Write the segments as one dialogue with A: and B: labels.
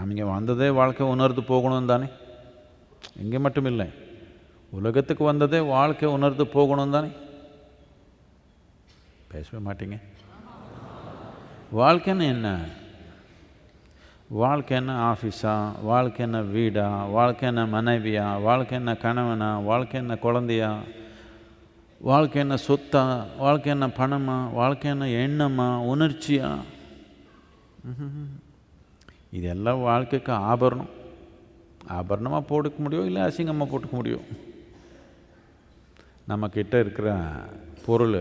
A: நாம் இங்கே வந்ததே வாழ்க்கை உணர்ந்து போகணும் தானே இங்கே மட்டும் இல்லை உலகத்துக்கு வந்ததே வாழ்க்கை உணர்ந்து போகணும் தானே பேசவே மாட்டீங்க வாழ்க்கைன்னு என்ன வாழ்க்கை என்ன ஆஃபீஸா வாழ்க்கை என்ன வீடா வாழ்க்கை என்ன மனைவியா வாழ்க்கை என்ன கணவனா வாழ்க்கை என்ன குழந்தையா வாழ்க்கை என்ன சொத்தா வாழ்க்கை என்ன பணமா வாழ்க்கை என்ன எண்ணமா உணர்ச்சியா இதெல்லாம் வாழ்க்கைக்கு ஆபரணம். ஆபரணமாக போட்டுக்க முடியும் இல்லை அசிங்கமாக போட்டுக்க முடியும் நம்மக்கிட்ட இருக்கிற பொருள்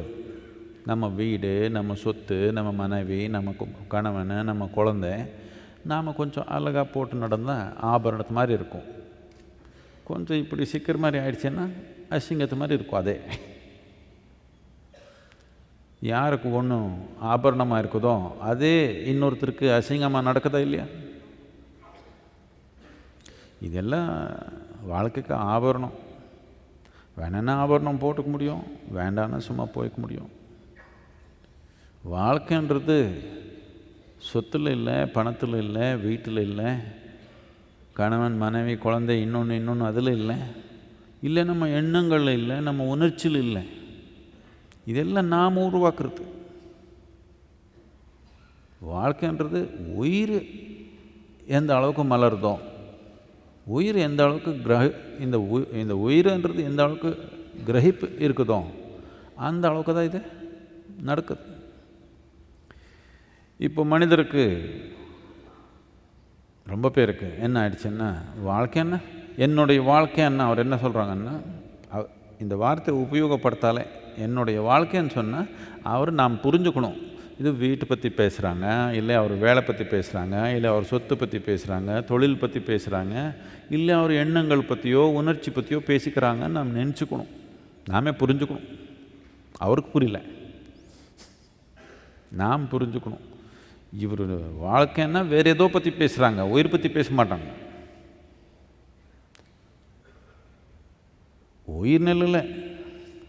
A: நம்ம வீடு நம்ம சொத்து நம்ம மனைவி நம்ம கணவன் நம்ம குழந்தை நாம் கொஞ்சம் அழகாக போட்டு நடந்தால் ஆபரணத்து மாதிரி இருக்கும். கொஞ்சம் இப்படி சிக்கிற மாதிரி ஆயிடுச்சுன்னா அசிங்கத்து மாதிரி இருக்கும் அதே. யாருக்கு ஒன்றும் ஆபரணமாக இருக்குதோ அதே இன்னொருத்தருக்கு அசிங்கமாக நடக்குதா இல்லையா? இதெல்லாம் வாழ்க்கைக்கு ஆபரணம். வேணும்னா ஆபரணம் போட்டுக்க முடியும் வேண்டாம்னா சும்மா போய்க்க முடியும். வாழ்க்கைன்றது சொத்தில் இல்லை பணத்தில் இல்லை வீட்டில் இல்லை கணவன் மனைவி குழந்தை இன்னொன்று இன்னொன்று அதில் இல்லை. இல்லை நம்ம எண்ணங்கள் இல்லை நம்ம உணர்ச்சியில் இல்லை. இதெல்லாம் நாம் உருவாக்குறது. வாழ்க்கைன்றது உயிர் எந்த அளவுக்கு மலருதோ உயிர் எந்த அளவுக்கு கிரக இந்த உ இந்த உயிர்ன்றது எந்த அளவுக்கு கிரகிப்பு இருக்குதோ அந்த அளவுக்கு தான் இது நடக்குது. இப்போ மனிதருக்கு ரொம்ப பேருக்கு என்ன ஆயிடுச்சுன்னா வாழ்க்கை என்ன? என்னுடைய வாழ்க்கை என்ன? அவர் என்ன சொல்கிறாங்கன்னா இந்த வார்த்தை உபயோகப்படுத்தாலே என்னுடைய வாழ்க்கைன்னு சொன்னால் அவர் நாம் புரிஞ்சுக்கணும். இது வீட்டை பற்றி பேசுகிறாங்க இல்லை அவர் வேலை பற்றி பேசுகிறாங்க இல்லை அவர் சொத்து பற்றி பேசுகிறாங்க தொழில் பற்றி பேசுகிறாங்க இல்லை அவர் எண்ணங்கள் பற்றியோ உணர்ச்சி பற்றியோ பேசிக்கிறாங்கன்னு நாம் நினச்சிக்கணும். நாமே புரிஞ்சுக்கணும். அவருக்கு புரியல. நாம் புரிஞ்சுக்கணும். இவர் வாழ்க்கைன்னா வேறு ஏதோ பற்றி பேசுகிறாங்க உயிர் பற்றி பேச மாட்டாங்க. உயிர் நிலையில்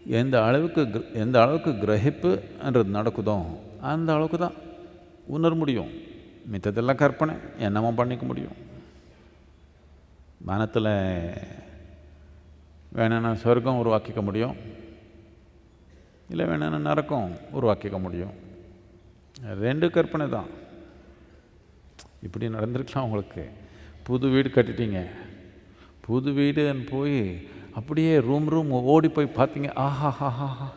A: எந்த அளவுக்கு எந்த அளவுக்கு கிரகிப்புன்றது நடக்குதோ அந்த அளவுக்கு தான் உணர முடியும். மித்ததெல்லாம் கற்பனை என்னமோ பண்ணிக்க முடியும். மனத்தில் வேணும்னா சொர்க்கம் உருவாக்கிக்க முடியும். இல்லை வேணும்னா நரக்கம் உருவாக்கிக்க முடியும். ரெண்டு கற்பனை தான். இப்படி நடந்திருக்கலாம் உங்களுக்கு. புது வீடு கட்டிட்டீங்க. புது வீடுன்னு போய் அப்படியே ரூம் ரூம் ஓடி போய் பார்த்தீங்க. ஆஹா ஹா ஹா ஹா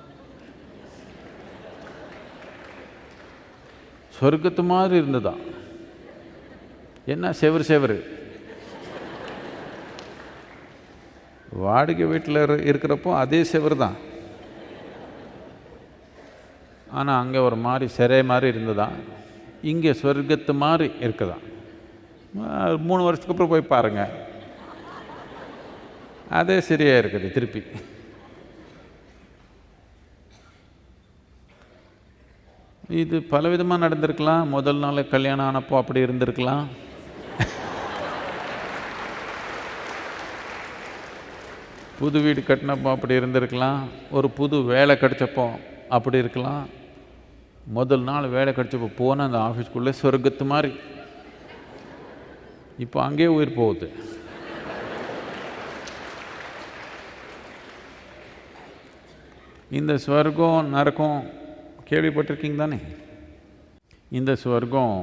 A: சொர்க்கத்து மாதிரி இருந்ததா என்ன செவர் செவர்? வாடகை வீட்டில் இருக்கிறப்போ அதே செவர் தான். ஆனால் அங்கே ஒரு மாதிரி சிறை மாதிரி இருந்ததா இங்கே சொர்க்கத்து மாதிரி இருக்குதா மூணு வருஷத்துக்கு அப்புறம் போய் பாருங்கள் அதே சரியாக இருக்குது திருப்பி. இது பலவிதமாக நடந்திருக்கலாம். முதல் நாள் கல்யாணம் ஆனப்போ அப்படி இருந்திருக்கலாம். புது வீடு கட்டினப்போ அப்படி இருந்திருக்கலாம். ஒரு புது வேலை கிடைச்சப்போ அப்படி இருக்கலாம். முதல் நாள் வேலை கிடைச்சப்போ போன அந்த ஆஃபீஸ்க்குள்ளே சொர்க்கத்து மாதிரி. இப்போ அங்கேயே உயிர் போகுது. இந்த ஸ்வர்க்கம் நரக்கம் கேள்விப்பட்டிருக்கீங்க தானே? இந்த ஸ்வர்க்கம்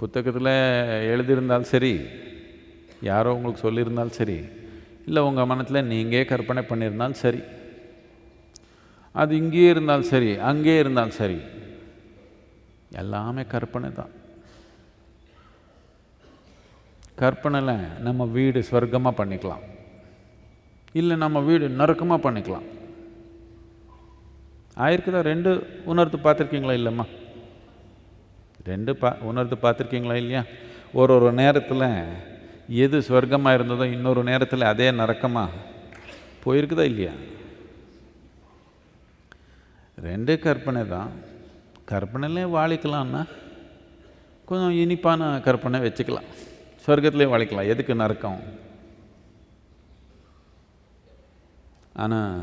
A: புத்தகத்தில் எழுதியிருந்தாலும் சரி யாரோ உங்களுக்கு சொல்லியிருந்தாலும் சரி இல்லை உங்கள் மனத்தில் நீங்கள் கற்பனை பண்ணியிருந்தாலும் சரி அது இங்கேயே இருந்தாலும் சரி அங்கேயே இருந்தாலும் சரி எல்லாமே கற்பனை தான். கற்பனையில் நம்ம வீடு ஸ்வர்க்கமாக பண்ணிக்கலாம். இல்லை நம்ம வீடு நரக்கமாக பண்ணிக்கலாம். ஆயிருக்குதா ரெண்டு உணர்த்து பார்த்துருக்கீங்களா இல்லைம்மா? ரெண்டு பா உணர்த்து பார்த்துருக்கீங்களா இல்லையா? ஒரு ஒரு நேரத்தில் எது ஸ்வர்க்கமாக இருந்ததோ இன்னொரு நேரத்தில் அதே நரக்கமாக போயிருக்குதா இல்லையா? ரெண்டு கற்பனை தான். கற்பனையிலே வாழிக்கலாம்னா கொஞ்சம் இனிப்பான கற்பனை வச்சுக்கலாம். சொர்க்கத்திலே வாழிக்கலாம். எதுக்கு நரக்கம் ஆனால்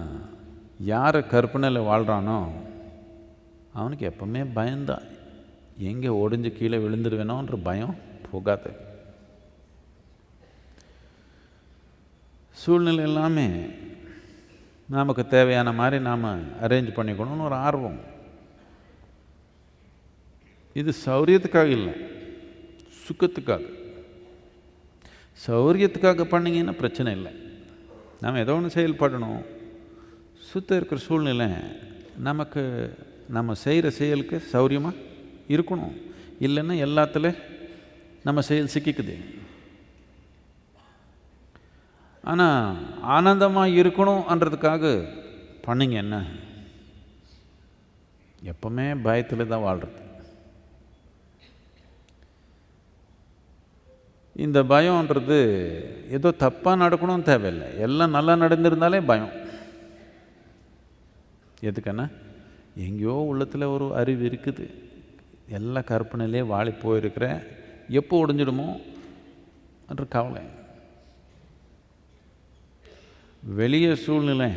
A: யார் கற்பனையில் வாழ்கிறானோ அவனுக்கு எப்பவுமே பயந்தான் எங்கே ஒடிஞ்சு கீழே விழுந்துருவேனோன்ற பயம் போகாது. சூழ்நிலை எல்லாமே நமக்கு தேவையான மாதிரி நாம் அரேஞ்ச் பண்ணிக்கணும்னு ஒரு ஆர்வம். இது சௌரியத்துக்காக இல்லை சுக்கத்துக்காக சௌரியத்துக்காக பண்ணிங்கன்னா பிரச்சனை இல்லை. நாம் ஏதோ ஒன்று செயல்படணும். சுத்த இருக்கிற சூழ்நிலை நமக்கு நம்ம செய்கிற செயலுக்கு சௌரியமாக இருக்கணும். இல்லைன்னா எல்லாத்துல நம்ம செயல் சிக்கிக்குது. ஆனால் ஆனந்தமாக இருக்கணும்ன்றதுக்காக பண்ணுங்க என்ன? எப்பவுமே பயத்தில் தான் வாழ்கிறது இந்த பயம்ன்றது ஏதோ தப்பாக நடக்கணும்னு தேவையில்லை. எல்லாம் நல்லா நடந்திருந்தாலே பயம். எதுக்குன்னா எங்கேயோ உள்ளத்தில் ஒரு அறிவு இருக்குது. எல்லா கற்பனையிலே வாழி போயிருக்கிறேன். எப்போ உடஞ்சிடுமோ என்ற கவலை. வெளியே சூழ்நிலை.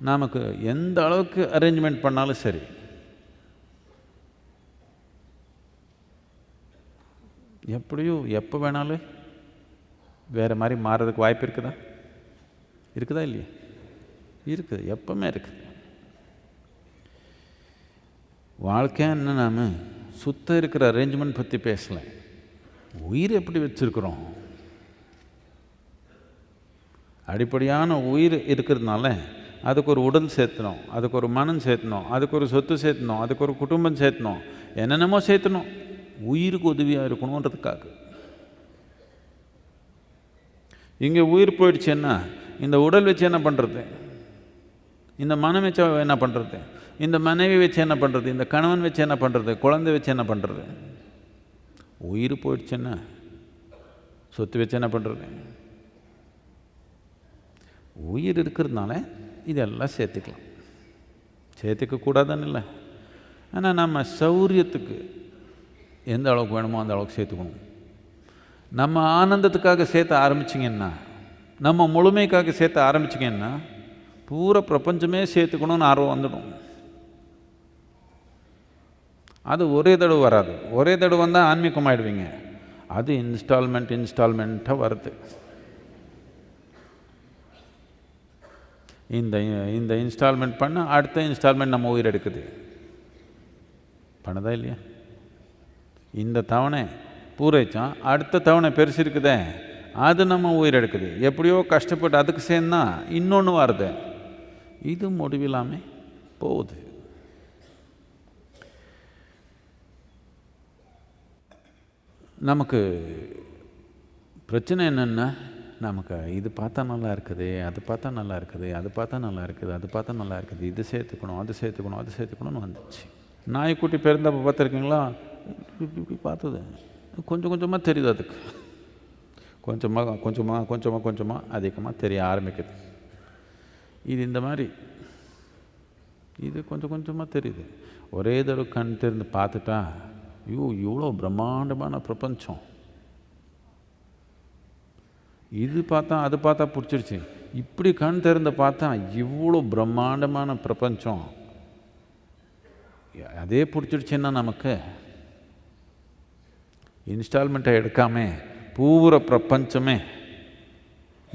A: நமக்கு எந்த அளவுக்கு அரேஞ்ச்மெண்ட் பண்ணாலும் சரி. எப்படியோ எப்போ வேணாலும் வேறு மாதிரி மாறுறதுக்கு வாய்ப்பு இருக்குதா? இருக்குதா இல்லையா? இருக்குது. எப்பவுமே இருக்குது. வாழ்க்கைன்னு நாம்? சுத்த இருக்கிற அரேஞ்ச்மெண்ட் பற்றி பேசலை. உயிர் எப்படி வச்சுருக்குறோம்? அடிப்படையான உயிர் இருக்கிறதுனால அதுக்கு ஒரு உடல் சேர்த்தணும் அதுக்கு ஒரு மனம் சேர்த்தணும் அதுக்கு ஒரு சொத்து சேர்த்தணும் அதுக்கு ஒரு குடும்பம் சேர்த்தணும் என்னென்னமோ சேர்த்தணும். உயிருக்கு உதவியாக இருக்கணுன்றதுக்காக. இங்கே உயிர் போயிடுச்சுன்னா இந்த உடல் வச்சு என்ன பண்ணுறது இந்த மனம் வச்சு என்ன பண்ணுறது இந்த மனைவி வச்சு என்ன பண்ணுறது இந்த கணவன் வச்சு என்ன பண்ணுறது குழந்தை வச்சு என்ன பண்ணுறது உயிர் போயிடுச்சுன்னா சொத்து வச்சு என்ன பண்ணுறது உயிர் இருக்கிறதுனால இதெல்லாம் சேர்த்துக்கலாம். சேர்த்துக்க கூடாதுன்னு இல்லை. ஆனால் நம்ம சௌரியத்துக்கு எந்த அளவுக்கு வேணுமோ அந்த அளவுக்கு சேர்த்துக்கணும். நம்ம ஆனந்தத்துக்காக சேர்த்த ஆரம்பிச்சிங்கன்னா நம்ம முழுமைக்காக சேர்த்த ஆரம்பிச்சிங்கன்னா பூரா பிரபஞ்சமே சேர்த்துக்கணும்னு ஆர்வம் வந்துடும். அது ஒரே தடவை வராது. ஒரே தடவை வந்தால் ஆன்மீகமாகிடுவீங்க அது இன்ஸ்டால்மெண்ட் இன்ஸ்டால்மெண்ட்டாக வருது. இந்த இந்த இன்ஸ்டால்மெண்ட் பண்ண அடுத்த இன்ஸ்டால்மெண்ட் நம்ம உயிர் எடுக்குது. பண்ணதா இல்லையா? இந்த தவணை பூரைச்சான் அடுத்த தவணை பெருசு இருக்குதே. அது நம்ம உயிர் எடுக்குது. எப்படியோ கஷ்டப்பட்டு அதுக்கு சேர்ந்தா இன்னொன்று வருது. இது முடிவில்லாமல் போகுது. நமக்கு பிரச்சனை என்னென்னா நமக்கு இது பார்த்தா நல்லா இருக்குது அது பார்த்தா நல்லா இருக்குது அது பார்த்தா நல்லா இருக்குது அது பார்த்தா நல்லா இருக்குது இது சேர்த்துக்கணும் அது சேர்த்துக்கணும் அது சேர்த்துக்கணும்னு வந்துச்சு. நாய்க்குட்டி பிறந்தப்போ பார்த்துருக்கீங்களா? இப்படி இப்படி பார்த்தது. கொஞ்சம் கொஞ்சமாக தெரியுது அதுக்கு. கொஞ்சமாக கொஞ்சமாக கொஞ்சமாக கொஞ்சமாக அதிகமாக தெரிய ஆரம்பிக்குது. இது இந்த மாதிரி. இது கொஞ்சம் கொஞ்சமாக தெரியுது. ஒரே தடவை கண் திறந்து பார்த்துட்டா ஐயோ இவ்வளோ பிரம்மாண்டமான பிரபஞ்சம். இது பார்த்தா அது பார்த்தா பிடிச்சிருச்சு. இப்படி கண் திறந்து பார்த்தா இவ்வளோ பிரம்மாண்டமான பிரபஞ்சம். அதே பிடிச்சிருச்சுன்னா நமக்கு இன்ஸ்டால்மெண்ட்டை எடுக்காம பூரா பிரபஞ்சமே.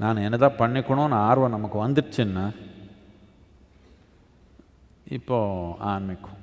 A: நான் என்னதான் பண்ணிக்கணும்னு ஆர்வம் நமக்கு வந்துடுச்சுன்னா இப்போ ஆன்மீகம்.